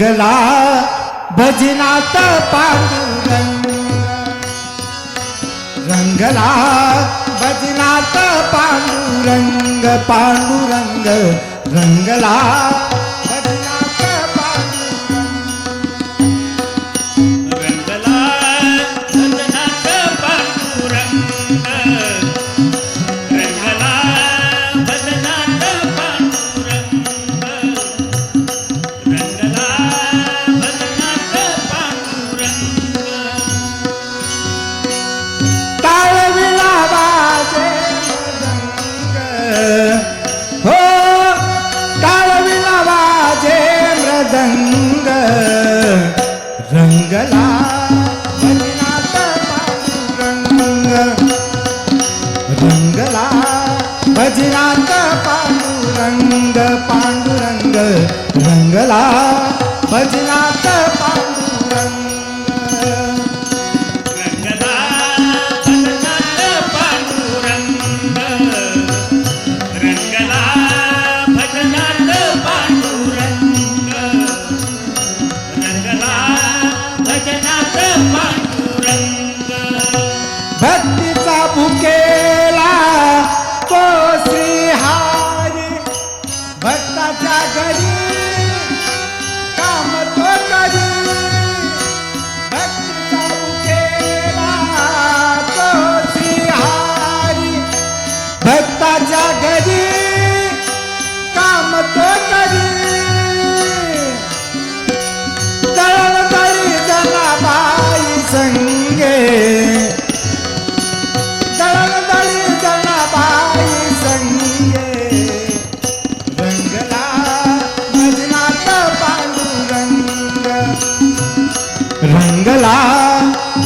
रंगला भजनात पांडुरंग. रंगला भजनात पांडुरंग पांडुरंग रंगला रंगला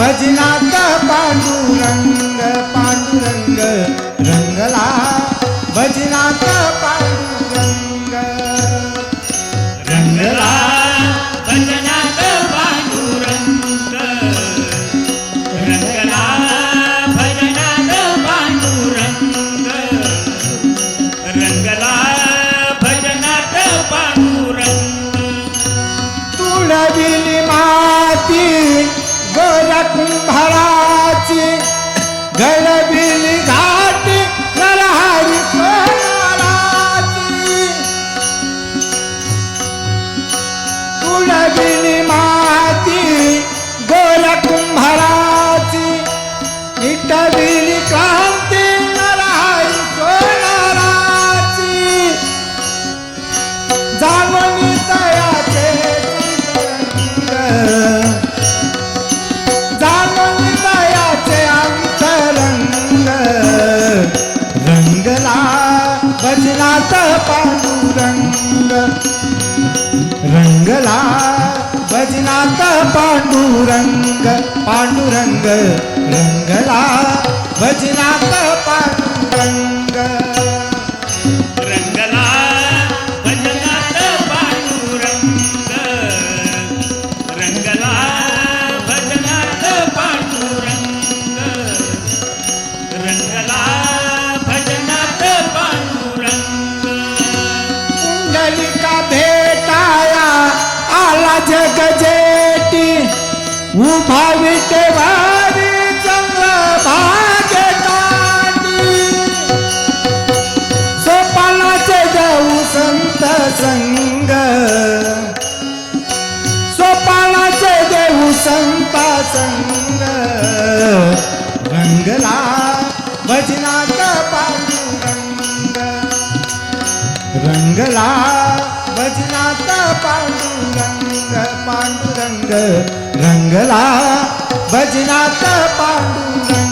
भजनात पांडुरंग पांडुरंग रंगला. भजनात पांडुरंग रंगला. भजनात पांडुरंग रंगला. 准备好了。पांडुरंग पांडुरंग रंगला भजनात पांडुरंग. रंगला भजनात पांडुरंग. रंगला भजनात पांडुरंग. रंगला भजनात पांडुरंग. कुंडलिका भेटाया आला उभा विटेवारी चंद्र भागे काठी. सोपानाचे देऊ संत संग. सोपानाचे देऊ संत संग. रंगला भजनात पांडुरंग रंगला भजनात पांडुरंग पांडुरंग रंगला भजनात पांडुरंग.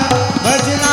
भजना